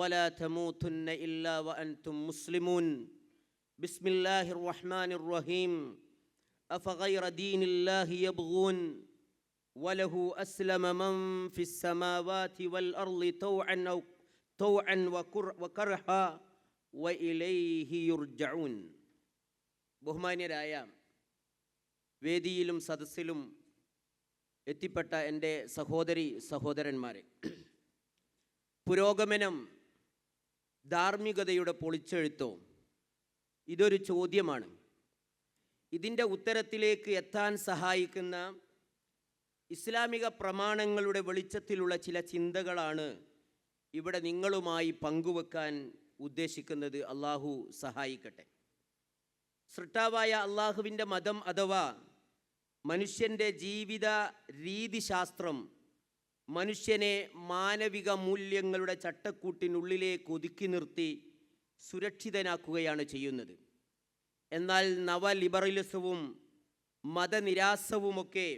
ولا تموتن الا وانتم مسلمون بسم الله الرحمن الرحيم افغير دين الله يبغون وله اسلم من في السماوات والارض طوعا او طوعا وكر- وكرها واليه يرجعون ബഹുമാന്യരായ വേദിയിലും സദസ്സിലും എത്തിപ്പെട്ട എൻ്റെ സഹോദരി സഹോദരന്മാരെ പുരോഗമനം ധാർമ്മികതയുടെ പൊളിച്ചെഴുത്തോ ഇതൊരു ചോദ്യമാണ്. ഇതിന്റെ ഉത്തരത്തിലേക്ക് എത്താൻ സഹായിക്കുന്ന ഇസ്ലാമിക പ്രമാണങ്ങളുടെ വെളിച്ചത്തിലുള്ള ചില ചിന്തകളാണ് ഇവിടെ നിങ്ങളുമായി പങ്കുവെക്കാൻ ഉദ്ദേശിക്കുന്നത്. അള്ളാഹു സഹായിക്കട്ടെ. സൃഷ്ടാവായ അള്ളാഹുവിന്റെ മതം അഥവാ മനുഷ്യന്റെ ജീവിത രീതിശാസ്ത്രം മനുഷ്യനെ മാനവിക മൂല്യങ്ങളുടെ ചട്ടക്കൂട്ടിനുള്ളിലേക്ക് ഒതുക്കി നിർത്തി സുരക്ഷിതനാക്കുകയാണ് ചെയ്യുന്നത്. എന്നാൽ നവലിബറലിസവും മതനിരാസവുമൊക്കെ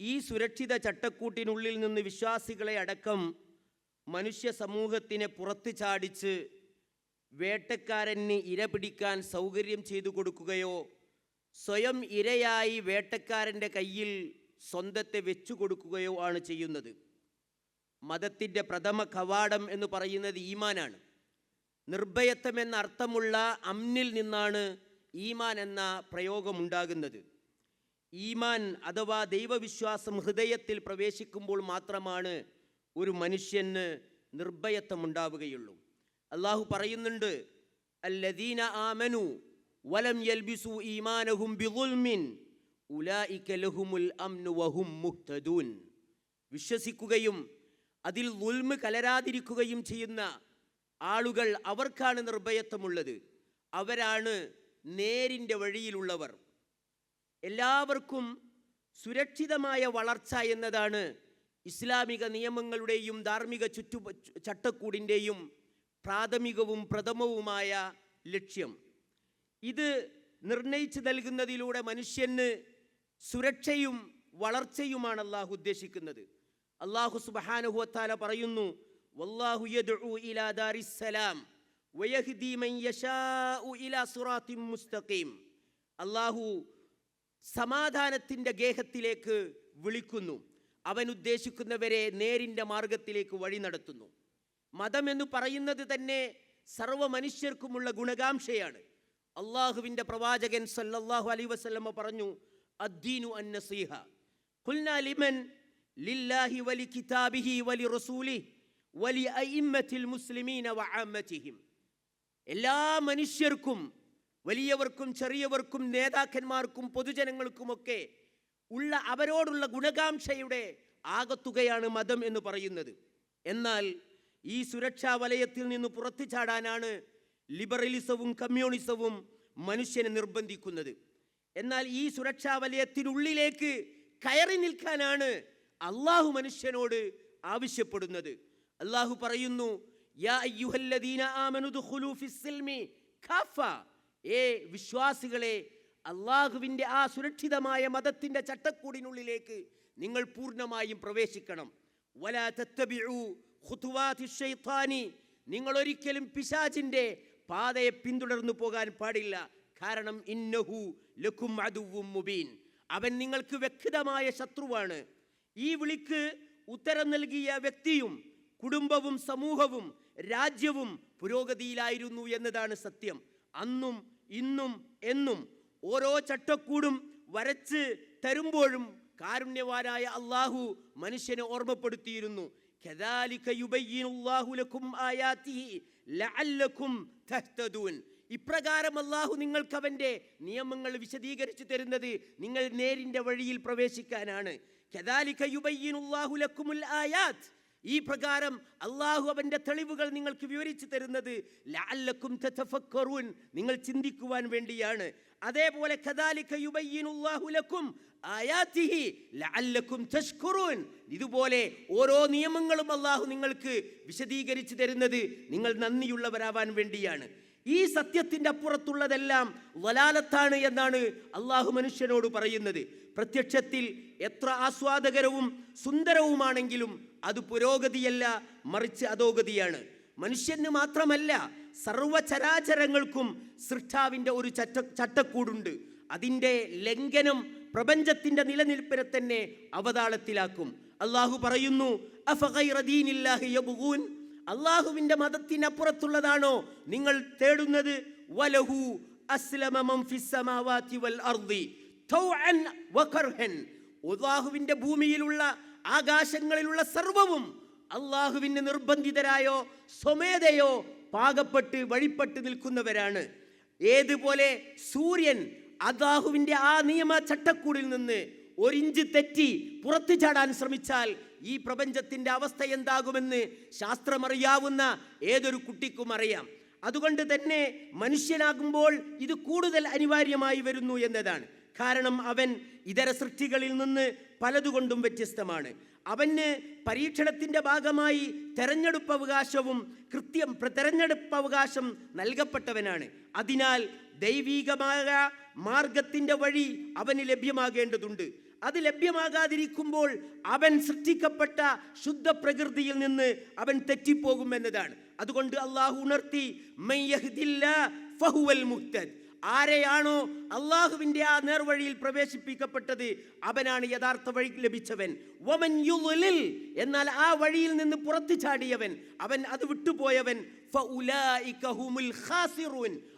ഈ സുരക്ഷിത ചട്ടക്കൂട്ടിനുള്ളിൽ നിന്ന് വിശ്വാസികളെ അടക്കം മനുഷ്യ സമൂഹത്തിനെ പുറത്തു ചാടിച്ച് വേട്ടക്കാരന് ഇര പിടിക്കാൻ സൗകര്യം ചെയ്തു കൊടുക്കുകയോ സ്വയം ഇരയായി വേട്ടക്കാരന്റെ കയ്യിൽ സ്വന്തത്തെ വെച്ചു കൊടുക്കുകയോ ആണ് ചെയ്യുന്നത്. മതത്തിന്റെ പ്രഥമ കവാടം എന്ന് പറയുന്നത് ഈമാനാണ്. നിർഭയത്വം എന്ന അർത്ഥമുള്ള അമ്നിൽ നിന്നാണ് ഈമാൻ എന്ന പ്രയോഗമുണ്ടാകുന്നത്. ഈമാൻ അഥവാ ദൈവവിശ്വാസം ഹൃദയത്തിൽ പ്രവേശിക്കുമ്പോൾ മാത്രമാണ് ഒരു മനുഷ്യന് നിർഭയത്വം ഉണ്ടാവുകയുള്ളൂ. അള്ളാഹു പറയുന്നുണ്ട് അല്ലദീന ആമനു വലം യൽബിസു ഈമാനഹും ബിദുൽമിൻ വിശ്വസിക്കുകയും അതിൽ ഉൽമ കലരാതിരിക്കുകയും ചെയ്യുന്ന ആളുകൾ അവർക്കാണ് നിർഭയത്വമുള്ളത്. അവരാണ് നേരിന്റെ വഴിയിലുള്ളവർ. എല്ലാവർക്കും സുരക്ഷിതമായ വളർച്ച എന്നതാണ് ഇസ്ലാമിക നിയമങ്ങളുടെയും ധാർമ്മിക ചുറ്റു ചട്ടക്കൂടിന്റെയും പ്രാഥമികവും പ്രഥമവുമായ ലക്ഷ്യം. ഇത് നിർണയിച്ചു നൽകുന്നതിലൂടെ മനുഷ്യന് സുരക്ഷയും വളർച്ചയുമാണ് അള്ളാഹു ഉദ്ദേശിക്കുന്നത്. അള്ളാഹു സുബഹാനുഹുവത്താല പറയുന്നു വല്ലാഹു ഇലാ ദാരിസ്സലാം മൻ യശാഉ ഇലാ മുസ്തഖീം. അള്ളാഹു സമാധാനത്തിന്റെ ഗേഹത്തിലേക്ക് വിളിക്കുന്നു. അവൻ ഉദ്ദേശിക്കുന്നവരെ നേരിന്റെ മാർഗത്തിലേക്ക് വഴി നടത്തുന്നു. മതം എന്ന് പറയുന്നത് തന്നെ സർവ മനുഷ്യർക്കുമുള്ള ഗുണകാംക്ഷയാണ്. അള്ളാഹുവിന്റെ പ്രവാചകൻ സല്ലല്ലാഹു അലൈ വസല്ലമ പറഞ്ഞു അദ്ദീനു അന്നസീഹ നസീഹ ഖുൽനാ ലിമൻ ലില്ലാഹി വലി കിതാബിഹി വലി റസൂലി വലി അയിമ്മത്തിൽ മുസ്ലിമീന വഅമ്മതിഹിം എല്ലാ മനുഷ്യർക്കും വലിയവർക്കും ചെറിയവർക്കും നേതാക്കന്മാർക്കും പൊതുജനങ്ങൾക്കുമൊക്കെ ഉള്ള അവരോടുള്ള ഗുണകാംക്ഷയുടെ ആകത്തുകയാണ് മതം എന്ന് പറയുന്നത്. എന്നാൽ ഈ സുരക്ഷാ വലയത്തിൽ നിന്ന് പുറത്തു ചാടാനാണ് ലിബറലിസവും കമ്മ്യൂണിസവും മനുഷ്യനെ നിർബന്ധിക്കുന്നത്. എന്നാൽ ഈ സുരക്ഷാ വലയത്തിനുള്ളിലേക്ക് കയറി നിൽക്കാനാണ് അള്ളാഹു മനുഷ്യനോട് ആവശ്യപ്പെടുന്നത്. അള്ളാഹു പറയുന്നു ഏ വിശ്വാസികളെ അള്ളാഹുവിന്റെ ആ സുരക്ഷിതമായ മതത്തിന്റെ ചട്ടക്കൂടിനുള്ളിലേക്ക് നിങ്ങൾ പൂർണമായും പ്രവേശിക്കണം. വലാ ഖുതുവാതി നിങ്ങൾ ഒരിക്കലും പിശാചിന്റെ പാതയെ പിന്തുടർന്നു പോകാൻ പാടില്ല. കാരണം ഇന്നഹു ലഖും അതുവും മുബീൻ. അവൻ നിങ്ങൾക്ക് വ്യക്തമായ ശത്രുവാണ്. ഈ വിളിക്ക് ഉത്തരം നൽകിയ വ്യക്തിയും കുടുംബവും സമൂഹവും രാജ്യവും പുരോഗതിയിലായിരുന്നു എന്നതാണ് സത്യം. അന്നും ഇന്നും എന്നും ഓരോ ചട്ടക്കൂടും വരച്ച് തരുമ്പോഴും കാരുണ്യവാനായ അള്ളാഹു മനുഷ്യനെ ഓർമ്മപ്പെടുത്തിയിരുന്നു. കദാലിക ലഅല്ലക്കും തഹ്തദൂൻ. ഇപ്രകാരം അള്ളാഹു നിങ്ങൾക്ക് അവന്റെ നിയമങ്ങൾ വിശദീകരിച്ചു തരുന്നത് നിങ്ങൾ നേരിന്റെ വഴിയിൽ പ്രവേശിക്കാനാണ്. ആയാത്ത് ഈ പ്രകാരം അള്ളാഹു അവന്റെ തെളിവുകൾ നിങ്ങൾക്ക് വിവരിച്ചു തരുന്നത് ലാല്ലക്കും നിങ്ങൾ ചിന്തിക്കുവാൻ വേണ്ടിയാണ്. അതേപോലെ ലക്കും ലഅല്ലക്കും ഇതുപോലെ ഓരോ നിയമങ്ങളും അള്ളാഹു നിങ്ങൾക്ക് വിശദീകരിച്ചു തരുന്നത് നിങ്ങൾ നന്ദിയുള്ളവരാവാൻ വേണ്ടിയാണ്. ഈ സത്യത്തിന്റെ അപ്പുറത്തുള്ളതെല്ലാം വലാലത്താണ് എന്നാണ് അള്ളാഹു മനുഷ്യനോട് പറയുന്നത്. പ്രത്യക്ഷത്തിൽ എത്ര ആസ്വാദകരവും സുന്ദരവുമാണെങ്കിലും അത് പുരോഗതിയല്ല മറിച്ച് അധോഗതിയാണ്. മനുഷ്യന് മാത്രമല്ല സർവചരാചരങ്ങൾക്കും സൃഷ്ടാവിന്റെ ഒരു ചട്ട ചട്ടക്കൂടുണ്ട്. അതിന്റെ ലംഘനം പ്രപഞ്ചത്തിന്റെ നിലനിൽപ്പിനെ തന്നെ അവതാളത്തിലാക്കും. അള്ളാഹു പറയുന്നു "അഫഗൈറ ദീനില്ലാഹി യബ്ഗൂൻ?" അള്ളാഹുവിന്റെ മതത്തിനപ്പുറത്തുള്ളതാണോ നിങ്ങൾ തേടുന്നത്? വലഹു ഭൂമിയിലുള്ള ആകാശങ്ങളിലുള്ള സർവവും അള്ളാഹുവിന്റെ നിർബന്ധിതരായോ സ്വമേധയോ പാകപ്പെട്ട് വഴിപ്പെട്ട് നിൽക്കുന്നവരാണ്. ഏതുപോലെ സൂര്യൻ അള്ളാഹുവിന്റെ ആ നിയമ ചട്ടക്കൂടിൽ നിന്ന് ഒരിഞ്ച് തെറ്റി പുറത്തു ചാടാൻ ശ്രമിച്ചാൽ ഈ പ്രപഞ്ചത്തിന്റെ അവസ്ഥ എന്താകുമെന്ന് ശാസ്ത്രമറിയാവുന്ന ഏതൊരു കുട്ടിക്കും അറിയാം. അതുകൊണ്ട് തന്നെ മനുഷ്യനാകുമ്പോൾ ഇത് കൂടുതൽ അനിവാര്യമായി വരുന്നു എന്നതാണ്. കാരണം അവൻ ഇതര സൃഷ്ടികളിൽ നിന്ന് പലതുകൊണ്ടും വ്യത്യസ്തമാണ്. അവന് പരീക്ഷണത്തിന്റെ ഭാഗമായി തെരഞ്ഞെടുപ്പ് അവകാശവും കൃത്യം തെരഞ്ഞെടുപ്പ് അവകാശം നൽകപ്പെട്ടവനാണ്. അതിനാൽ ദൈവീകമായ മാർഗത്തിന്റെ വഴി അവന് ലഭ്യമാകേണ്ടതുണ്ട്. അത് ലഭ്യമാകാതിരിക്കുമ്പോൾ അവൻ സൃഷ്ടിക്കപ്പെട്ട ശുദ്ധ പ്രകൃതിയിൽ നിന്ന് അവൻ തെറ്റിപ്പോകും എന്നതാണ്. അതുകൊണ്ട് അള്ളാഹു ഉണർത്തി "മൻ യഹ്ദില്ലാ ഫഹുവൽ മുക്തദ് ആരെയാണോ അള്ളാഹുവിന്റെ ആ നേർവഴിയിൽ പ്രവേശിപ്പിക്കപ്പെട്ടത് അവനാണ് യഥാർത്ഥ വഴി ലഭിച്ചവൻ. വമൻ യുലിൽ എന്നാൽ ആ വഴിയിൽ നിന്ന് പുറത്തു ചാടിയവൻ അവൻ അത് വിട്ടുപോയവൻ.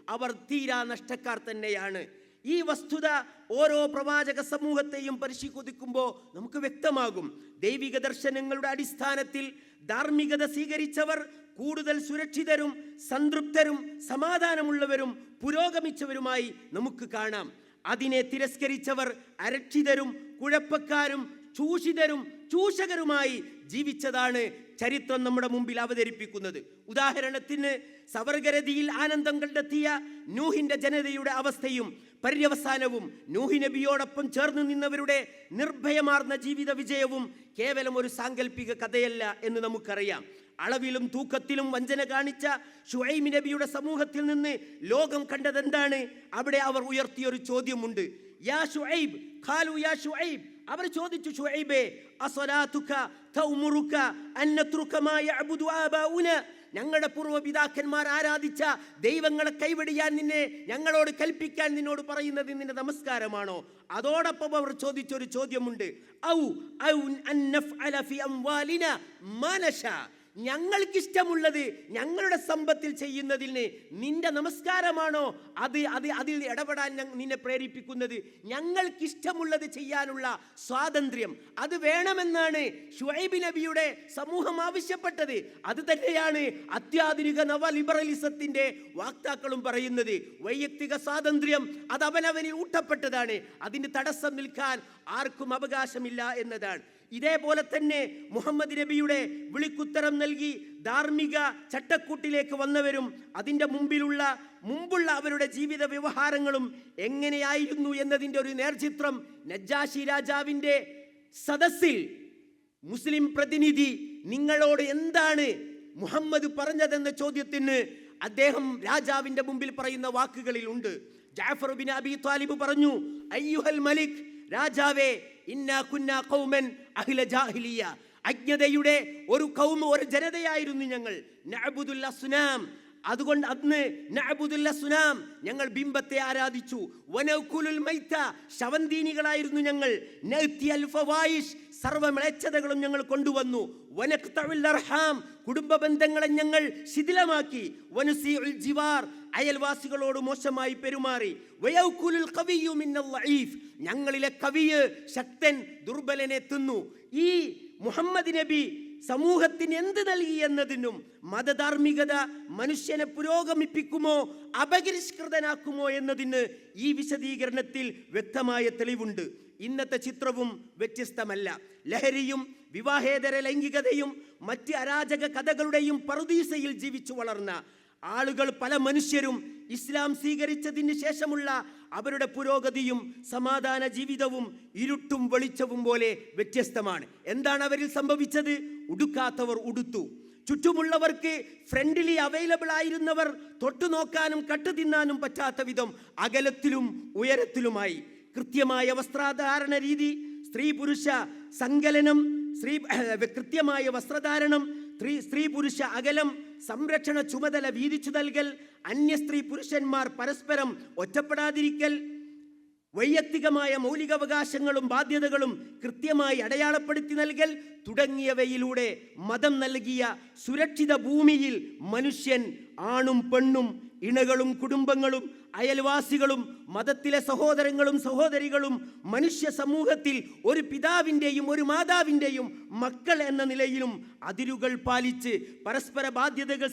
അവർ തീരാ നഷ്ടക്കാർ തന്നെയാണ്. ഈ വസ്തുത ഓരോ പ്രവാചക സമൂഹത്തെയും പരിശീലിക്കുമ്പോൾ നമുക്ക് വ്യക്തമാകും. ദൈവിക ദർശനങ്ങളുടെ അടിസ്ഥാനത്തിൽ ധാർമ്മികത സ്വീകരിച്ചവർ കൂടുതൽ സുരക്ഷിതരും സംതൃപ്തരും സമാധാനമുള്ളവരും പുരോഗമിച്ചവരുമായി നമുക്ക് കാണാം. അതിനെ തിരസ്കരിച്ചവർ അരക്ഷിതരും കുഴപ്പക്കാരും ചൂഷിതരും ചൂഷകരുമായി ജീവിച്ചതാണ് ചരിത്രം നമ്മുടെ മുമ്പിൽ അവതരിപ്പിക്കുന്നത്. ഉദാഹരണത്തിന് സവർഗരതിയിൽ ആനന്ദം കണ്ടെത്തിയ നൂഹിന്റെ ജനതയുടെ അവസ്ഥയും പര്യവസാനവും നൂഹി നബിയോടൊപ്പം ചേർന്ന് നിന്നവരുടെ നിർഭയമാർന്ന ജീവിത വിജയവും കേവലം ഒരു സാങ്കല്പിക കഥയല്ല എന്ന് നമുക്കറിയാം. അളവിലും തൂക്കത്തിലും വഞ്ചന കാണിച്ച ഷുഹൈമി നബിയുടെ സമൂഹത്തിൽ നിന്ന് ലോകം കണ്ടതെന്താണ്? അവിടെ അവർ ഉയർത്തിയ ഒരു ചോദ്യമുണ്ട്. യാ ഷുഹൈബ് ഖാലു യാ ഷുഹൈബ് അവർ ചോദിച്ചു ഷുഹൈബേ അസ്വലാതുക തൗമുറുക അൻ നത്രുക മാ യഅബുദു ആബാഉന ഞങ്ങളുടെ പൂർവപിതാക്കന്മാർ ആരാധിച്ച ദൈവങ്ങളെ കൈവടിയാൻ നിന്നെ ഞങ്ങളോട് കൽപ്പിക്കാൻ നിന്നോട് പറയുന്നത് നിന്റെ നമസ്കാരമാണോ? അതോടൊപ്പം അവർ ചോദിച്ചൊരു ചോദ്യമുണ്ട്. ഔ ഔ അൻ അലഫി ഞങ്ങൾക്കിഷ്ടമുള്ളത് ഞങ്ങളുടെ സമ്പത്തിൽ ചെയ്യുന്നതിന് നിന്റെ നമസ്കാരമാണോ? അത് അത് അതിൽ ഇടപെടാൻ നിന്നെ പ്രേരിപ്പിക്കുന്നത് ഞങ്ങൾക്കിഷ്ടമുള്ളത് ചെയ്യാനുള്ള സ്വാതന്ത്ര്യം. അത് വേണമെന്നാണ് ഷുഹൈബ് നബിയുടെ സമൂഹം ആവശ്യപ്പെട്ടത്. അത് തന്നെയാണ് അത്യാധുനിക നവ ലിബറലിസത്തിന്റെ വാക്താക്കളും പറയുന്നത്. വൈയക്തിക സ്വാതന്ത്ര്യം അത് അവനവനിൽ ഊട്ടപ്പെട്ടതാണ്. അതിന് തടസ്സം നിൽക്കാൻ ആർക്കും അവകാശമില്ല എന്നതാണ്. ഇതേപോലെ തന്നെ മുഹമ്മദ് നബിയുടെ വിളിക്കുത്തരം നൽകി ധാർമ്മിക ചട്ടക്കൂട്ടിലേക്ക് വന്നവരും അതിന്റെ മുമ്പിലുള്ള മുമ്പുള്ള അവരുടെ ജീവിത വ്യവഹാരങ്ങളും എങ്ങനെയായിരുന്നു എന്നതിന്റെ ഒരു നേർചിത്രം നജ്ജാശി രാജാവിന്റെ സദസ്സിൽ മുസ്ലിം പ്രതിനിധി നിങ്ങളോട് എന്താണ് മുഹമ്മദ് പറഞ്ഞതെന്ന ചോദ്യത്തിന് അദ്ദേഹം രാജാവിന്റെ മുമ്പിൽ പറയുന്ന വാക്കുകളിൽ ഉണ്ട് ജാഫർ ബിൻ അബി താലിബ് പറഞ്ഞു അയ്യുഹൽ മലിക് രാജാവേ ഇന്നാ കുന്നാ ഖൗമൻ അഹ്ല ജാഹിലിയ. അജ്ഞതയുടെ ഒരു കൗമ ഒരു ജനതയായിരുന്നു ഞങ്ങൾ. നഅബുദുൽ അസ്നാം അതുകൊണ്ട് അന്ന് നഅബുദുല്ല സുനാം ഞങ്ങൾ ബിംബത്തെ ആരാധിച്ചു. വനകുലുൽ മൈത്ത ശവന്തീനികളായിരുന്നു ഞങ്ങൾ. നഅ്തിയൽ ഫവായിഷ് സർവ മ്ലേച്ഛതകളും ഞങ്ങൾ കൊണ്ടുവന്നു. വനഖ്തഉൽ അർഹാം കുടുംബ ബന്ധങ്ങളെ ഞങ്ങൾ ശിഥിലമാക്കി. വനുസീഉൽ ജിവാർ അയൽവാസികളോട് മോശമായി പെരുമാറി. വയൗകുലുൽ ഖവിയു മിന്നൽ ളഈഫ് ഞങ്ങളിലെ കവിയ് ശക്തൻ ദുർബലനെ തിന്നു ഈ മുഹമ്മദ് നബി സമൂഹത്തിന് എന്ത് നൽകി എന്നതിനും മതധാർമ്മികത മനുഷ്യനെ പുരോഗമിപ്പിക്കുമോ അപകരിഷ്കൃതനാക്കുമോ എന്നതിന് ഈ വിശദീകരണത്തിൽ വ്യക്തമായ തെളിവുണ്ട്. ഇന്നത്തെ ചിത്രവും വ്യത്യസ്തമല്ല. ലഹരിയും വിവാഹേതര ലൈംഗികതയും മറ്റ് അരാജക കഥകളുടെയും പറുദീസയിൽ ജീവിച്ചു വളർന്ന ആളുകൾ പല മനുഷ്യരും ഇസ്ലാം സ്വീകരിച്ചതിന് ശേഷമുള്ള അവരുടെ പുരോഗതിയും സമാധാന ജീവിതവും ഇരുട്ടും വെളിച്ചവും പോലെ വ്യത്യസ്തമാണ്. എന്താണ് അവരിൽ സംഭവിച്ചത്? ഉടുക്കാത്തവർ ഉടുത്തു. ചുറ്റുമുള്ളവർക്ക് ഫ്രണ്ട്ലി അവൈലബിൾ ആയിരുന്നവർ തൊട്ടു നോക്കാനും കട്ടു തിന്നാനും പറ്റാത്ത വിധം അകലത്തിലും ഉയരത്തിലുമായി. കൃത്യമായ വസ്ത്രധാരണ രീതി സ്ത്രീ പുരുഷ സങ്കലനം സ്ത്രീ കൃത്യമായ വസ്ത്രധാരണം സ്ത്രീ സ്ത്രീ പുരുഷ അകലം സംരക്ഷണ ചുമതല വീതിച്ചു നൽകൽ അന്യ സ്ത്രീ പുരുഷന്മാർ പരസ്പരം ഒറ്റപ്പെടാതിരിക്കൽ വൈയക്തികമായ മൗലികാവകാശങ്ങളും ബാധ്യതകളും കൃത്യമായി അടയാളപ്പെടുത്തി നൽകൽ തുടങ്ങിയവയിലൂടെ മതം നൽകിയ സുരക്ഷിത ഭൂമിയിൽ മനുഷ്യൻ ആണും പെണ്ണും ഇണകളും കുടുംബങ്ങളും അയൽവാസികളും മതത്തിലെ സഹോദരങ്ങളും സഹോദരികളും മനുഷ്യ സമൂഹത്തിൽ ഒരു പിതാവിന്റെയും ഒരു മാതാവിന്റെയും മക്കൾ എന്ന നിലയിലും അതിരുകൾ പാലിച്ച് പരസ്പര ബാധ്യതകൾ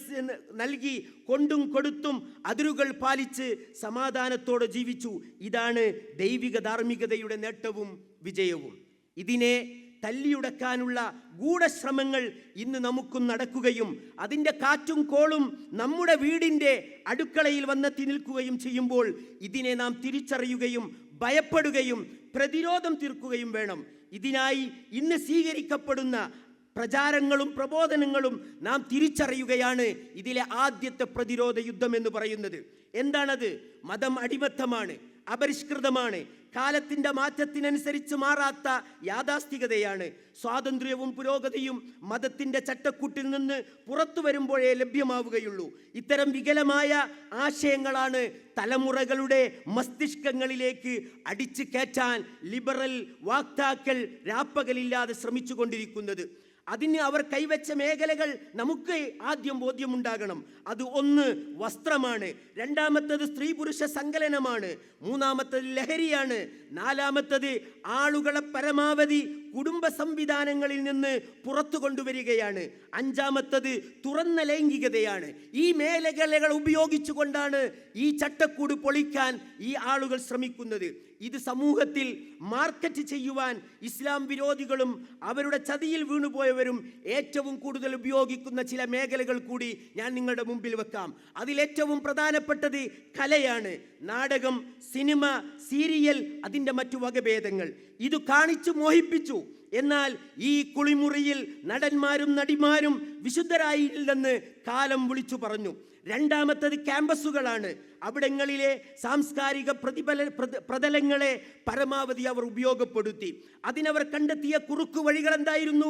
നൽകി കൊണ്ടും കൊടുത്തും അതിരുകൾ പാലിച്ച് സമാധാനത്തോടെ ജീവിച്ചു. ഇതാണ് ദൈവിക ധാർമ്മികതയുടെ നേട്ടവും വിജയവും. ഇതിനെ തല്ലിയുടക്കാനുള്ള ഗൂഢശ്രമങ്ങൾ ഇന്ന് നമുക്കും നടക്കുകയും അതിന്റെ കാറ്റും കോളും നമ്മുടെ വീടിന്റെ അടുക്കളയിൽ വന്നെത്തി നിൽക്കുകയും ചെയ്യുമ്പോൾ ഇതിനെ നാം തിരിച്ചറിയുകയും ഭയപ്പെടുകയും പ്രതിരോധം തീർക്കുകയും വേണം. ഇതിനായി ഇന്ന് സ്വീകരിക്കപ്പെടുന്ന പ്രചാരങ്ങളും പ്രബോധനങ്ങളും നാം തിരിച്ചറിയുകയാണ് ഇതിലെ ആദ്യത്തെ പ്രതിരോധ യുദ്ധം എന്ന് പറയുന്നത്. എന്താണത്? മതം അടിമത്തമാണ്. അപരിഷ്കൃതമാണ്. കാലത്തിന്റെ മാറ്റത്തിനനുസരിച്ച് മാറാത്ത യാഥാസ്ഥികതയാണ്. സ്വാതന്ത്ര്യവും പുരോഗതിയും മതത്തിന്റെ ചട്ടക്കൂട്ടിൽ നിന്ന് പുറത്തു വരുമ്പോഴേ ലഭ്യമാവുകയുള്ളൂ. ഇത്തരം വികലമായ ആശയങ്ങളാണ് തലമുറകളുടെ മസ്തിഷ്കങ്ങളിലേക്ക് അടിച്ചു കയറ്റാൻ ലിബറൽ വാക്താക്കൾ രാപ്പകലില്ലാതെ ശ്രമിച്ചുകൊണ്ടിരിക്കുന്നത്. അതിന് അവർ കൈവച്ച മേഖലകൾ നമുക്ക് ആദ്യം ബോധ്യമുണ്ടാകണം. അത് ഒന്ന് വസ്ത്രമാണ്. രണ്ടാമത്തത് സ്ത്രീ പുരുഷ സങ്കലനമാണ്. മൂന്നാമത്തത് ലഹരിയാണ്. നാലാമത്തത് ആളുകളെ പരമാവധി കുടുംബ സംവിധാനങ്ങളിൽ നിന്ന് പുറത്തു കൊണ്ടുവരികയാണ്. അഞ്ചാമത്തത് തുറന്ന ലൈംഗികതയാണ്. ഈ മേഖലകൾ ഉപയോഗിച്ചുകൊണ്ടാണ് ഈ ചട്ടക്കൂട് പൊളിക്കാൻ ഈ ആളുകൾ ശ്രമിക്കുന്നത്. ഇത് സമൂഹത്തിൽ മാർക്കറ്റ് ചെയ്യുവാൻ ഇസ്ലാം വിരോധികളും അവരുടെ ചതിയിൽ വീണുപോയവരും ഏറ്റവും കൂടുതൽ ഉപയോഗിക്കുന്ന ചില മേഖലകൾ കൂടി ഞാൻ നിങ്ങളുടെ മുമ്പിൽ വെക്കാം. അതിലേറ്റവും പ്രധാനപ്പെട്ടത് കലയാണ്. നാടകം സിനിമ സീരിയൽ അതിന്റെ മറ്റു വകഭേദങ്ങൾ. ഇത് കാണിച്ചു മോഹിപ്പിച്ചു. എന്നാൽ ഈ കുളിമുറിയിൽ നടന്മാരും നടിമാരും വിശുദ്ധരായില്ലെന്ന് കാലം വിളിച്ചു പറഞ്ഞു. രണ്ടാമത്തത് ക്യാമ്പസുകളാണ്. അവിടങ്ങളിലെ സാംസ്കാരിക പ്രതിഫല പ്രതലങ്ങളെ പരമാവധി അവർ ഉപയോഗപ്പെടുത്തി. അതിനവർ കണ്ടെത്തിയ കുറുക്കു വഴികൾ എന്തായിരുന്നു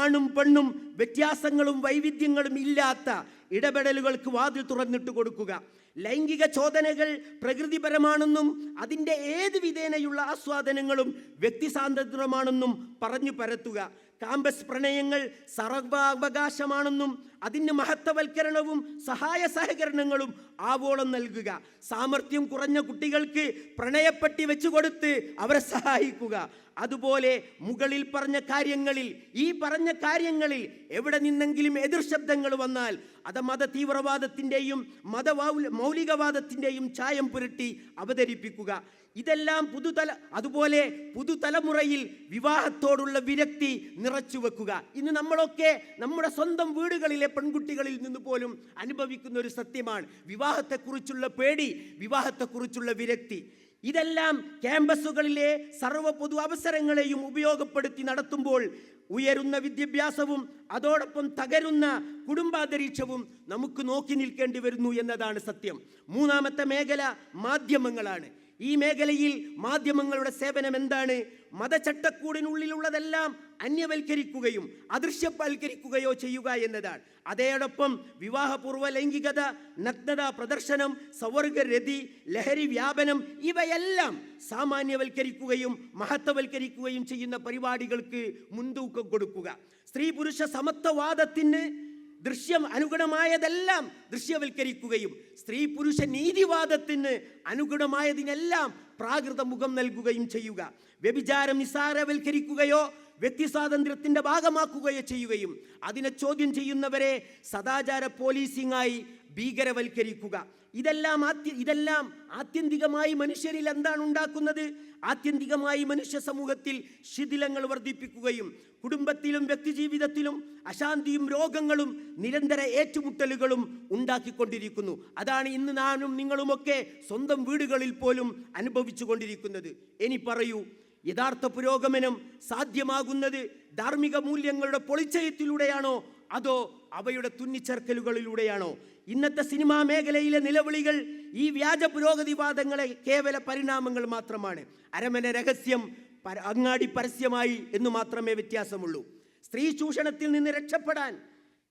ആണും പെണ്ണും വ്യത്യാസങ്ങളും വൈവിധ്യങ്ങളും ഇല്ലാത്ത ഇടപെടലുകൾക്ക് വാതിൽ തുറന്നിട്ട് കൊടുക്കുക. ലൈംഗിക ചോദനകൾ പ്രകൃതിപരമാണെന്നും അതിന്റെ ഏത് വിധേനയുള്ള ആസ്വാദനങ്ങളും വ്യക്തിസ്വാതന്ത്ര്യമാണെന്നും പറഞ്ഞു പരത്തുക. കാമ്പസ് പ്രണയങ്ങൾ സർവാവകാശമാണെന്നും അതിന് മഹത്വവൽക്കരണവും സഹായ സഹകരണങ്ങളും ആവോളം നൽകുക. സാമർഥ്യം കുറഞ്ഞ കുട്ടികൾക്ക് പ്രണയപ്പെട്ടി വെച്ചു കൊടുത്ത് അവരെ സഹായിക്കുക. അതുപോലെ മുകളിൽ പറഞ്ഞ കാര്യങ്ങളിൽ ഈ പറഞ്ഞ കാര്യങ്ങളിൽ എവിടെ നിന്നെങ്കിലും എതിർ ശബ്ദങ്ങൾ വന്നാൽ അത് മത തീവ്രവാദത്തിന്റെയും മത മൗലികവാദത്തിന്റെയും ചായം പുരട്ടി അവതരിപ്പിക്കുക. ഇതെല്ലാം പുതുതല അതുപോലെ പുതുതലമുറയിൽ വിവാഹത്തോടുള്ള വിരക്തി നിറച്ചു വെക്കുക. ഇന്ന് നമ്മളൊക്കെ നമ്മുടെ സ്വന്തം വീടുകളിലെ പെൺകുട്ടികളിൽ നിന്ന് പോലും അനുഭവിക്കുന്ന ഒരു സത്യമാണ്. വിവാഹത്തെക്കുറിച്ചുള്ള പേടി വിവാഹത്തെക്കുറിച്ചുള്ള വിരക്തി. ഇതെല്ലാം ക്യാമ്പസുകളിലെ സർവ പൊതു അവസരങ്ങളെയും ഉപയോഗപ്പെടുത്തി നടത്തുമ്പോൾ ഉയരുന്ന വിദ്യാഭ്യാസവും അതോടൊപ്പം തകരുന്ന കുടുംബാന്തരീക്ഷവും നമുക്ക് നോക്കി നിൽക്കേണ്ടി വരുന്നു എന്നതാണ് സത്യം. മൂന്നാമത്തെ മേഖല മാധ്യമങ്ങളാണ്. ഈ മേഖലയിൽ മാധ്യമങ്ങളുടെ സേവനം എന്താണ്? മതചട്ടക്കൂടിനുള്ളിലുള്ളതെല്ലാം അന്യവൽക്കരിക്കുകയും അദൃശ്യവൽക്കരിക്കുകയോ ചെയ്യുക എന്നതാണ്. അതേടൊപ്പം വിവാഹപൂർവ ലൈംഗികത നഗ്നത പ്രദർശനം സവർഗരതി ലഹരി വ്യാപനം ഇവയെല്ലാം സാമാന്യവൽക്കരിക്കുകയും മഹത്വവൽക്കരിക്കുകയും ചെയ്യുന്ന പരിപാടികൾക്ക് മുൻതൂക്കം കൊടുക്കുക. സ്ത്രീ പുരുഷ സമത്വവാദത്തിന് ദൃശ്യം അനുഗുണമായതെല്ലാം ദൃശ്യവൽക്കരിക്കുകയും സ്ത്രീ പുരുഷ നീതിവാദത്തിന് അനുഗുണമായതിനെല്ലാം പ്രാകൃത മുഖം നൽകുകയും ചെയ്യുക. വ്യഭിചാരം നിസാരവൽക്കരിക്കുകയോ വ്യക്തി സ്വാതന്ത്ര്യത്തിന്റെ ഭാഗമാക്കുകയോ ചെയ്യുകയും അതിനെ ചോദ്യം ചെയ്യുന്നവരെ സദാചാര പോലീസിംഗായി ഭീകരവൽക്കരിക്കുക. ഇതെല്ലാം ആത്യ ഇതെല്ലാം ആത്യന്തികമായി മനുഷ്യരിൽ എന്താണ് ഉണ്ടാക്കുന്നത്? ആത്യന്തികമായി മനുഷ്യ സമൂഹത്തിൽ ശിഥിലങ്ങൾ വർദ്ധിപ്പിക്കുകയും കുടുംബത്തിലും വ്യക്തിജീവിതത്തിലും അശാന്തിയും രോഗങ്ങളും നിരന്തര ഏറ്റുമുട്ടലുകളും ഉണ്ടാക്കിക്കൊണ്ടിരിക്കുന്നു. അതാണ് ഇന്ന് നാനും നിങ്ങളുമൊക്കെ സ്വന്തം വീടുകളിൽ പോലും അനുഭവിച്ചു കൊണ്ടിരിക്കുന്നത്. ഇനി പറയൂ യഥാർത്ഥ പുരോഗമനം സാധ്യമാകുന്നത് ധാർമ്മിക മൂല്യങ്ങളുടെ പൊളിച്ചയത്തിലൂടെയാണോ അതോ അവയുടെ തുന്നിച്ചേർക്കലുകളിലൂടെയാണോ? ഇന്നത്തെ സിനിമാ മേഖലയിലെ നിലവിളികൾ ഈ വ്യാജ പുരോഗതിവാദങ്ങളെ കേവല പരിണാമങ്ങൾ മാത്രമാണ്. അരമന രഹസ്യം അങ്ങാടി പരസ്യമായി എന്ന് മാത്രമേ വ്യത്യാസമുള്ളൂ. സ്ത്രീ ചൂഷണത്തിൽ നിന്ന് രക്ഷപ്പെടാൻ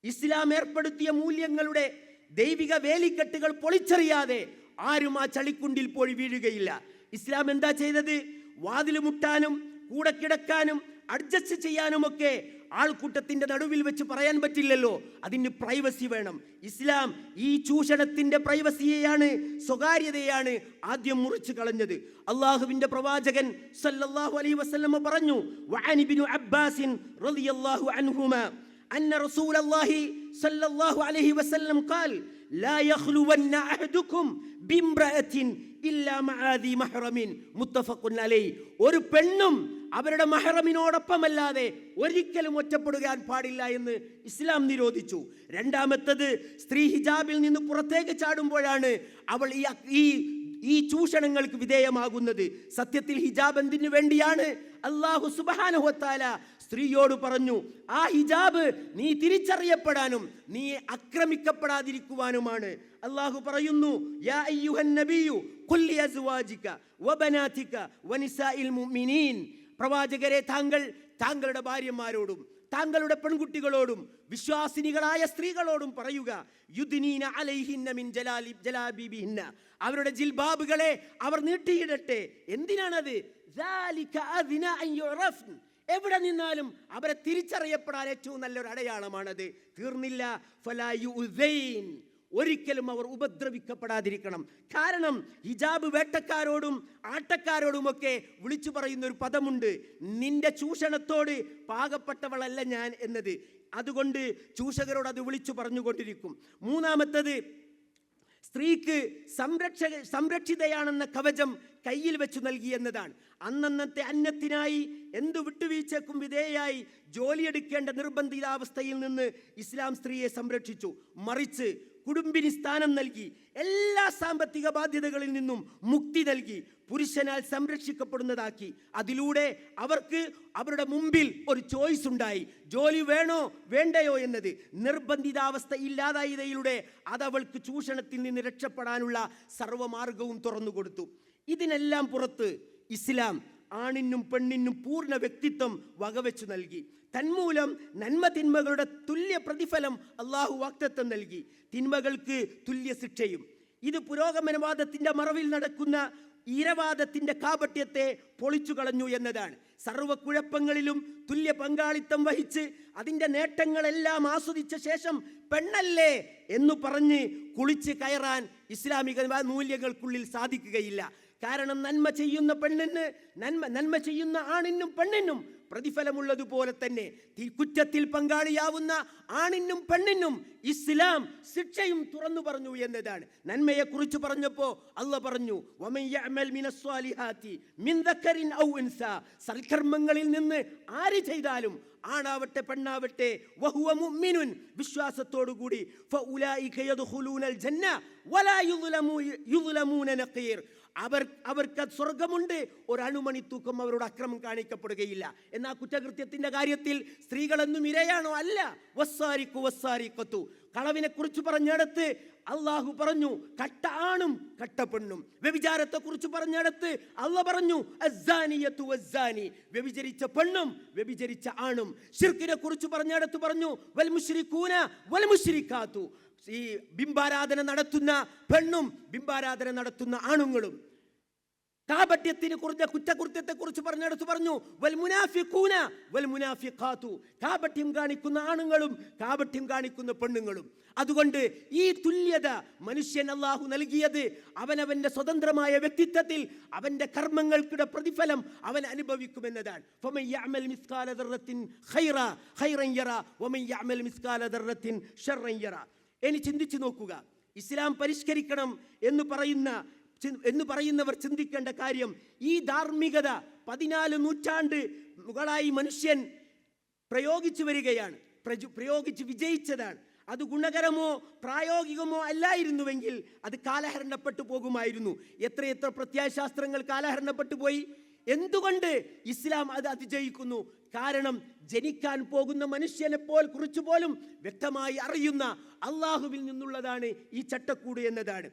ഇസ്ലാം ഏർപ്പെടുത്തിയ മൂല്യങ്ങളുടെ ദൈവിക വേലിക്കെട്ടുകൾ പൊളിച്ചറിയാതെ ആരും ആ ചളിക്കുണ്ടിൽ പോയി വീഴുകയില്ല. ഇസ്ലാം എന്താ ചെയ്തത്? വാതിൽ മുട്ടാനും കൂടെ കിടക്കാനും അഡ്ജസ്റ്റ് ചെയ്യാനുമൊക്കെ ആൾക്കൂട്ടത്തിന്റെ നടുവിൽ വെച്ച് പറയാൻ പറ്റില്ലല്ലോ. അതിന് പ്രൈവസി വേണം. ഇസ്ലാം ഈ ചൂഷണത്തിന്റെ പ്രൈവസിയെയാണ് സ്വകാര്യതയാണ് ആദ്യം മുറിച്ചു കളഞ്ഞത്. അള്ളാഹുവിന്റെ പ്രവാചകൻ സല്ലല്ലാഹു അലൈഹി വസല്ലം പറഞ്ഞു വഅനിബിനു അബ്ബാസിൻ റളിയല്ലാഹു അൻഹുമാ അന്ന റസൂലല്ലാഹി സല്ലല്ലാഹു അലൈഹി വസല്ലം ഖാൽ ഒരു പെണ്ണും അവരുടെ മഹറമിനോടൊപ്പമല്ലാതെ ഒരിക്കലും ഒറ്റപ്പെടുകയാൻ പാടില്ല എന്ന് ഇസ്ലാം നിരോധിച്ചു. രണ്ടാമത്തത് സ്ത്രീ ഹിജാബിൽ നിന്ന് പുറത്തേക്ക് ചാടുമ്പോഴാണ് അവൾ ഈ ഈ ചൂഷണങ്ങൾക്ക് വിധേയമാകുന്നത്. സത്യത്തിൽ ഹിജാബ് എന്തിനു വേണ്ടിയാണ്? അള്ളാഹു സുബാനുഹത്താല സ്ത്രീയോട് പറഞ്ഞു ആ ഹിജാബ് നീ തിരിച്ചറിയപ്പെടാനും നീ ആക്രമിക്കപ്പെടാതിരിക്കുവാനുമാണ്. അള്ളാഹു പറയുന്നു യാ മുഅ്മിനീൻ. പ്രവാചകരെ താങ്കൾ താങ്കളുടെ ഭാര്യമാരോടും താങ്കളുടെ പെൺകുട്ടികളോടും വിശ്വാസിനികളായ സ്ത്രീകളോടും പറയുക യുദിനീന അലൈഹിന്ന മിൻ ജലാലി ജലാബിബിഹിന്ന. അവരുടെ ജിൽബാബുകളെ അവർ നീട്ടിയിടട്ടെ. എന്തിനാണത്? എവിടെ നിന്നാലും അവരെ തിരിച്ചറിയപ്പെടാൻ ഏറ്റവും നല്ലൊരു അടയാളമാണത്. തീർന്നില്ല. ഫലായി ഒരിക്കലും അവർ ഉപദ്രവിക്കപ്പെടാതിരിക്കണം. കാരണം ഹിജാബ് വേട്ടക്കാരോടും ആട്ടക്കാരോടുമൊക്കെ വിളിച്ചു പറയുന്ന ഒരു പദമുണ്ട്. നിന്റെ ചൂഷണത്തോട് പാകപ്പെട്ടവളല്ല ഞാൻ എന്നത്. അതുകൊണ്ട് ചൂഷകരോട് അത് വിളിച്ചു പറഞ്ഞുകൊണ്ടിരിക്കും. മൂന്നാമത്തത് സ്ത്രീക്ക് സംരക്ഷ സംരക്ഷിതയാണെന്ന കവചം കയ്യിൽ വെച്ചു നൽകി എന്നതാണ്. അന്നന്നത്തെ അന്നത്തിനായി എന്തു വിട്ടുവീഴ്ചക്കും വിധേയായി ജോലിയെടുക്കേണ്ട നിർബന്ധിതാവസ്ഥയിൽ നിന്ന് ഇസ്ലാം സ്ത്രീയെ സംരക്ഷിച്ചു. മറിച്ച് കുടുംബിനി സ്ഥാനം നൽകി എല്ലാ സാമ്പത്തിക ബാധ്യതകളിൽ നിന്നും മുക്തി നൽകി പുരുഷനാൽ സംരക്ഷിക്കപ്പെടുന്നതാക്കി. അതിലൂടെ അവർക്ക് അവരുടെ മുമ്പിൽ ഒരു ചോയ്സ് ഉണ്ടായി. ജോലി വേണോ വേണ്ടയോ എന്നത് നിർബന്ധിതാവസ്ഥ ഇല്ലാതായതയിലൂടെ അതവൾക്ക് ചൂഷണത്തിൽ നിന്ന് രക്ഷപ്പെടാനുള്ള സർവമാർഗവും തുറന്നു കൊടുത്തു ഇതിനെല്ലാം പുറത്ത് ഇസ്ലാം ആണിനും പെണ്ണിനും പൂർണ വ്യക്തിത്വം വകവെച്ചു നൽകി. തന്മൂലം നന്മ തിന്മകളുടെ തുല്യ പ്രതിഫലം അള്ളാഹു വാക്തത്വം നൽകി. തിന്മകൾക്ക് തുല്യ ശിക്ഷയും. ഇത് പുരോഗമനവാദത്തിന്റെ മറവിൽ നടക്കുന്ന ഈരവാദത്തിന്റെ കാപട്യത്തെ പൊളിച്ചു കളഞ്ഞു എന്നതാണ്. സർവ കുഴപ്പങ്ങളിലും തുല്യ പങ്കാളിത്തം വഹിച്ച് അതിന്റെ നേട്ടങ്ങളെല്ലാം ആസ്വദിച്ച ശേഷം പെണ്ണല്ലേ എന്ന് പറഞ്ഞ് കുളിച്ച് കയറാൻ ഇസ്ലാമിക മൂല്യങ്ങൾക്കുള്ളിൽ സാധിക്കുകയില്ല. കാരണം നന്മ ചെയ്യുന്ന പെണ്ണിന് നന്മ നന്മ ചെയ്യുന്ന ആണിനും പെണ്ണിനും പ്രതിഫലമുള്ളതുപോലെ തന്നെ കുറ്റത്തിൽ പങ്കാളിയാവുന്ന ആണിനും പെണ്ണിനും ഇസ്ലാം ശിക്ഷയും തുറന്നു പറഞ്ഞു എന്നതാണ്. നന്മയെ കുറിച്ച് പറഞ്ഞപ്പോ അല്ല പറഞ്ഞു "വമൻ യഅമൽ മിനസ്സാലിഹാത്തി മിൻ ദക്കറിൻ ഔ ഉൻസ." സൽക്കർമ്മങ്ങളിൽ നിന്ന് ആര് ചെയ്താലും ആണാവട്ടെ പെണ്ണാവട്ടെ വഹുവ ഫഉലൈക യദ്ഖുലൂനൽ ജന്ന വലാ നഖീർ അവർ അവർക്ക് സ്വർഗമുണ്ട് ഒരണുമണി തൂക്കം അവരോട് അക്രമം കാണിക്കപ്പെടുകയില്ല. എന്നാൽ കുറ്റകൃത്യത്തിന്റെ കാര്യത്തിൽ സ്ത്രീകളെന്നും ഇരയാണോ? അല്ല. വസ്സാരിക്കു വസ്സാരിക്കത്തു. കളവിനെ കുറിച്ച് പറഞ്ഞെടുത്ത് അള്ളാഹു പറഞ്ഞു കട്ട ആണും കട്ട പെണ്ണും. വ്യഭിചാരത്തെ കുറിച്ച് പറഞ്ഞെടുത്ത് അള്ള പറഞ്ഞു വ്യഭിചരിച്ച പെണ്ണും വ്യഭിചരിച്ച ആണും. ഷിർക്കിനെ കുറിച്ച് പറഞ്ഞെടുത്ത് പറഞ്ഞു വൽ കൂന വൽ മുശ്രിക്കാത്തു. ഈ ബിംബാരാധന നടത്തുന്ന പെണ്ണും ബിംബാരാധന നടത്തുന്ന ആണുങ്ങളും. കാപട്യത്തിന് കുറിച്ച കുറ്റകൃത്യത്തെ കുറിച്ച് പറഞ്ഞെടുത്ത് പറഞ്ഞു വൽ മുനാഫിഖൂന വൽ കാപട്യം കാണിക്കുന്ന ആണുങ്ങളും കാപട്യം കാണിക്കുന്ന പെണ്ണുങ്ങളും. അതുകൊണ്ട് ഈ തുല്യത മനുഷ്യൻ അള്ളാഹു നൽകിയത് അവനവന്റെ സ്വതന്ത്രമായ വ്യക്തിത്വത്തിൽ അവന്റെ കർമ്മങ്ങൾക്കിടെ പ്രതിഫലം അവൻ അനുഭവിക്കുമെന്നതാണ്. ഖൈറ ഖൈറൻ യറ വമൻ യഅമൽ മിസ്കാല ദർറത്തിൻ യറ. ഇനി ചിന്തിച്ചു നോക്കുക. ഇസ്ലാം പരിഷ്കരിക്കണം എന്ന് പറയുന്ന എന്ന് പറയുന്നവർ ചിന്തിക്കേണ്ട കാര്യം ഈ ധാർമ്മികത പതിനാല് നൂറ്റാണ്ട് മുകളായി മനുഷ്യൻ പ്രയോഗിച്ചു വരികയാണ്. പ്രയോഗിച്ച് വിജയിച്ചതാണ്. അത് ഗുണകരമോ പ്രായോഗികമോ അല്ലായിരുന്നുവെങ്കിൽ അത് കാലഹരണപ്പെട്ടു പോകുമായിരുന്നു. എത്രയെത്ര പ്രത്യാശാസ്ത്രങ്ങൾ കാലഹരണപ്പെട്ടു പോയി? എന്തുകൊണ്ട് ഇസ്ലാം അത് അതിജയിക്കുന്നു? കാരണം ജനിക്കാൻ പോകുന്ന മനുഷ്യനെ പോൽ കുറിച്ച് പോലും വ്യക്തമായി അറിയുന്ന അള്ളാഹുവിൽ നിന്നുള്ളതാണ് ഈ ചട്ടക്കൂട് എന്നതാണ്.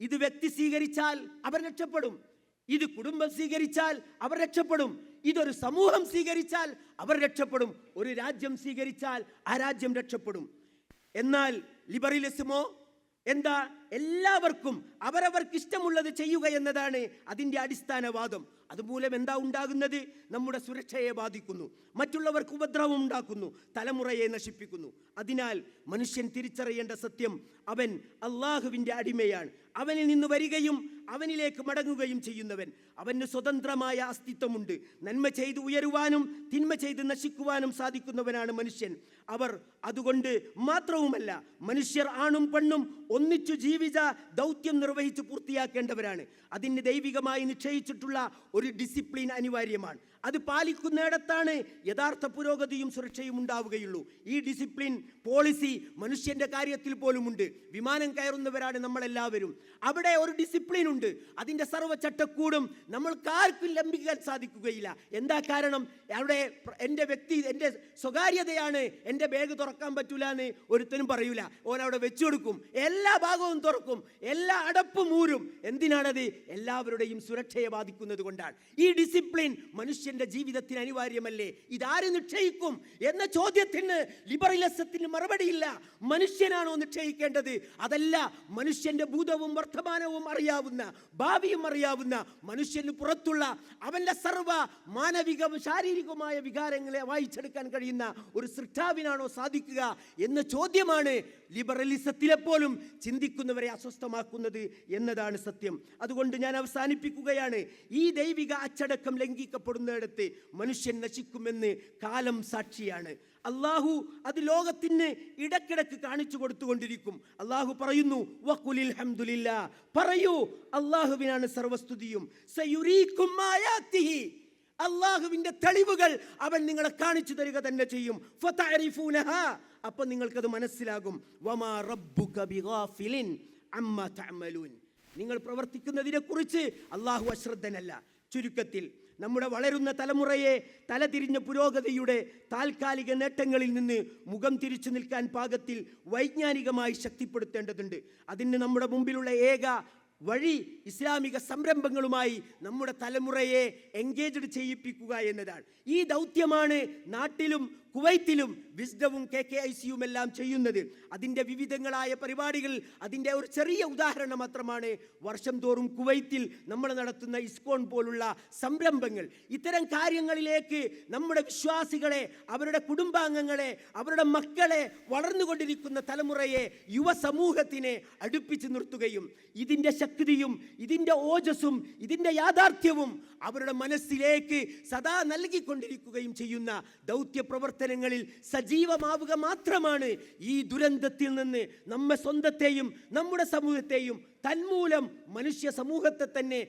ഇത് വ്യക്തി സ്വീകരിച്ചാൽ അവർ രക്ഷപ്പെടും. ഇത് കുടുംബം സ്വീകരിച്ചാൽ അവർ രക്ഷപ്പെടും. ഇതൊരു സമൂഹം സ്വീകരിച്ചാൽ അവർ രക്ഷപ്പെടും. ഒരു രാജ്യം സ്വീകരിച്ചാൽ ആ രാജ്യം രക്ഷപ്പെടും. എന്നാൽ ലിബറലിസമോ? എന്താ എല്ലാവർക്കും അവരവർക്ക് ഇഷ്ടമുള്ളത് ചെയ്യുക എന്നതാണ് അതിന്റെ അടിസ്ഥാനവാദം. അതുമൂലം എന്താ ഉണ്ടാകുന്നത്? നമ്മുടെ സുരക്ഷയെ ബാധിക്കുന്നു. മറ്റുള്ളവർക്ക് ഉപദ്രവം ഉണ്ടാക്കുന്നു. തലമുറയെ നശിപ്പിക്കുന്നു. അതിനാൽ മനുഷ്യൻ തിരിച്ചറിയേണ്ട സത്യം അവൻ അള്ളാഹുവിന്റെ അടിമയാണ്. അവനിൽ നിന്ന് വരികയും അവനിലേക്ക് മടങ്ങുകയും ചെയ്യുന്നവൻ. അവന് സ്വതന്ത്രമായ അസ്തിത്വമുണ്ട്. നന്മ ചെയ്ത് ഉയരുവാനും തിന്മ ചെയ്ത് നശിക്കുവാനും സാധിക്കുന്നവനാണ് മനുഷ്യൻ. അവർ അതുകൊണ്ട് മാത്രവുമല്ല മനുഷ്യർ ആണും പെണ്ണും ഒന്നിച്ചു ജീവിച്ച ദൗത്യം നിർവഹിച്ച് പൂർത്തിയാക്കേണ്ടവരാണ്. അതിന് ദൈവികമായി നിശ്ചയിച്ചിട്ടുള്ള ഒരു ഡിസിപ്ലിൻ അനിവാര്യമാണ്. അത് പാലിക്കുന്നിടത്താണ് യഥാർത്ഥ പുരോഗതിയും സുരക്ഷയും ഉണ്ടാവുകയുള്ളൂ. ഈ ഡിസിപ്ലിൻ പോളിസി മനുഷ്യന്റെ കാര്യത്തിൽ പോലുമുണ്ട്. വിമാനം കയറുന്നവരാണ് നമ്മളെല്ലാവരും. അവിടെ ഒരു ഡിസിപ്ലിൻ ഉണ്ട്. അതിന്റെ സർവ ചട്ടക്കൂടും നമ്മൾക്കാർക്കും ലംഘിക്കാൻ സാധിക്കുകയില്ല. എന്താ കാരണം? അവിടെ എന്റെ വ്യക്തി എന്റെ സ്വകാര്യതയാണ്. എന്റെ ബാഗ് തുറക്കാൻ പറ്റൂല എന്ന് ഒരുത്തനും പറയൂല. ഓൻ അവിടെ വെച്ചു കൊടുക്കും. എല്ലാ ഭാഗവും തുറക്കും. എല്ലാ അടപ്പും ഊരും. എന്തിനാണത്? എല്ലാവരുടെയും സുരക്ഷയെ ബാധിക്കുന്നത് കൊണ്ടാണ്. ഈ ഡിസിപ്ലിൻ മനുഷ്യന്റെ ജീവിതത്തിന് അനിവാര്യമല്ലേ? ഇതാര് നിക്ഷയിക്കും എന്ന ചോദ്യത്തിന് ലിബറലിസത്തിന് മറുപടിയില്ല. മനുഷ്യനാണോ നിക്ഷയിക്കേണ്ടത് അതല്ല മനുഷ്യന്റെ ഭൂതവും വർത്തമാനവും അറിയാവുന്ന ഭാവിയും അറിയാവുന്ന മനുഷ്യന് പുറത്തുള്ള അവന്റെ സർവ മാനവിക ശാരീരികവുമായ വികാരങ്ങളെ വായിച്ചെടുക്കാൻ കഴിയുന്ന ഒരു സൃഷ്ടാവിനാണോ സാധിക്കുക എന്ന ചോദ്യമാണ് ലിബറലിസത്തിലെ പോലും ചിന്തിക്കുന്നവരെ അസ്വസ്ഥമാക്കുന്നത് എന്നതാണ് സത്യം. അതുകൊണ്ട് ഞാൻ അവസാനിപ്പിക്കുകയാണ്. ഈ ദൈവിക അച്ചടക്കം ലംഘിക്കപ്പെടുന്നിടത്ത് മനുഷ്യൻ നശിക്കുമെന്ന് കാലം സാക്ഷിയാണ്. അള്ളാഹു അത് ലോകത്തിന് ഇടക്കിടക്ക് കാണിച്ചു കൊടുത്തുകൊണ്ടിരിക്കും. അള്ളാഹു പറയുന്നു വക്കുലിൽ ഹംദുലില്ല. പറയൂ അള്ളാഹുവിനാണ് സർവസ്തുതിയും. അള്ളാഹുവിന്റെ തെളിവുകൾ അവൻ നിങ്ങളെ കാണിച്ചു തരിക തന്നെ ചെയ്യും. അപ്പൊ നിങ്ങൾക്കത് മനസ്സിലാകും. വമാ റബ്ബുക ബിഗാഫിലിൻ അമ്മ തഅമലൂൻ. നിങ്ങൾ പ്രവർത്തിക്കുന്നതിനെ കുറിച്ച് അള്ളാഹു അശ്രദ്ധനല്ല. ചുരുക്കത്തിൽ നമ്മുടെ വളരുന്ന തലമുറയെ തലതിരിഞ്ഞ പുരോഗതിയുടെ താൽക്കാലിക നേട്ടങ്ങളിൽ നിന്ന് മുഖം തിരിച്ചു നിൽക്കാൻ പാകത്തിൽ വൈജ്ഞാനികമായി ശക്തിപ്പെടുത്തേണ്ടതുണ്ട്. അതിന് നമ്മുടെ മുമ്പിലുള്ള ഏക വഴി ഇസ്ലാമിക സംരംഭങ്ങളുമായി നമ്മുടെ തലമുറയെ എൻഗേജ്ഡ് ചെയ്യിപ്പിക്കുക എന്നതാണ്. ഈ ദൗത്യമാണ് നാട്ടിലും കുവൈത്തിലും വിസ്ഡവും കെ കെ ഐ സിയും എല്ലാം ചെയ്യുന്നത്. അതിന്റെ വിവിധങ്ങളായ പരിപാടികൾ അതിന്റെ ഒരു ചെറിയ ഉദാഹരണം മാത്രമാണ് വർഷം തോറും കുവൈത്തിൽ നമ്മൾ നടത്തുന്ന ഇസ്കോൺ പോലുള്ള സംരംഭങ്ങൾ. ഇത്തരം കാര്യങ്ങളിലേക്ക് നമ്മുടെ വിശ്വാസികളെ അവരുടെ കുടുംബാംഗങ്ങളെ അവരുടെ മക്കളെ വളർന്നുകൊണ്ടിരിക്കുന്ന തലമുറയെ യുവസമൂഹത്തിനെ അടുപ്പിച്ചു നിർത്തുകയും ഇതിന്റെ ശക്തിയും ഇതിന്റെ ഓജസ്സും ഇതിന്റെ യാഥാർത്ഥ്യവും അവരുടെ മനസ്സിലേക്ക് സദാ നൽകിക്കൊണ്ടിരിക്കുകയും ചെയ്യുന്ന ദൗത്യ പ്രവർത്തനങ്ങളിൽ സജീവമാവുക മാത്രമാണ് ഈ ദുരന്തത്തിൽ നിന്ന് നമ്മെ സ്വന്തത്തെയും നമ്മുടെ സമൂഹത്തെയും തന്മൂലം മനുഷ്യ സമൂഹത്തെ തന്നെ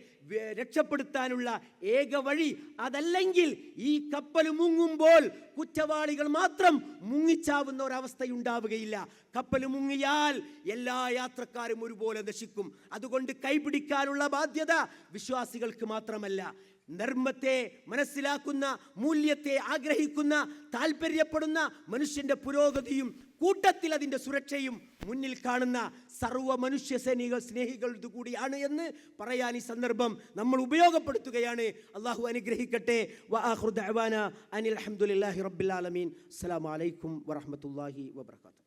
രക്ഷപ്പെടുത്താനുള്ള ഏക വഴി അതല്ലെങ്കിൽ ഈ കപ്പൽ മുങ്ങുമ്പോൾ കുറ്റവാളികൾ മാത്രം മുങ്ങിച്ചാവുന്ന ഒരവസ്ഥയുണ്ടാവുകയില്ല. കപ്പൽ മുങ്ങിയാൽ എല്ലാ യാത്രക്കാരും ഒരുപോലെ നശിക്കും അതുകൊണ്ട് കൈപിടിക്കാനുള്ള ബാധ്യത വിശ്വാസികൾക്ക് മാത്രമല്ല. ധർമ്മത്തെ മനസ്സിലാക്കുന്ന മൂല്യത്തെ ആഗ്രഹിക്കുന്ന താല്പര്യപ്പെടുന്ന മനുഷ്യന്റെ പുരോഗതിയും കൂട്ടത്തിൽ അതിന്റെ സുരക്ഷയും മുന്നിൽ കാണുന്ന സർവ മനുഷ്യ സേനികൾ സ്നേഹികളുടെ കൂടിയാണ് എന്ന് പറയാൻ ഈ സന്ദർഭം നമ്മൾ ഉപയോഗപ്പെടുത്തുകയാണ്. അള്ളാഹു അനുഗ്രഹിക്കട്ടെ. അനിൽ അൽഹംദുലില്ലാഹി റബ്ബിൽ ആലമീൻ. അസ്സലാമു അലൈക്കും വറഹ്മത്തുള്ളാഹി വബറകാതുഹു.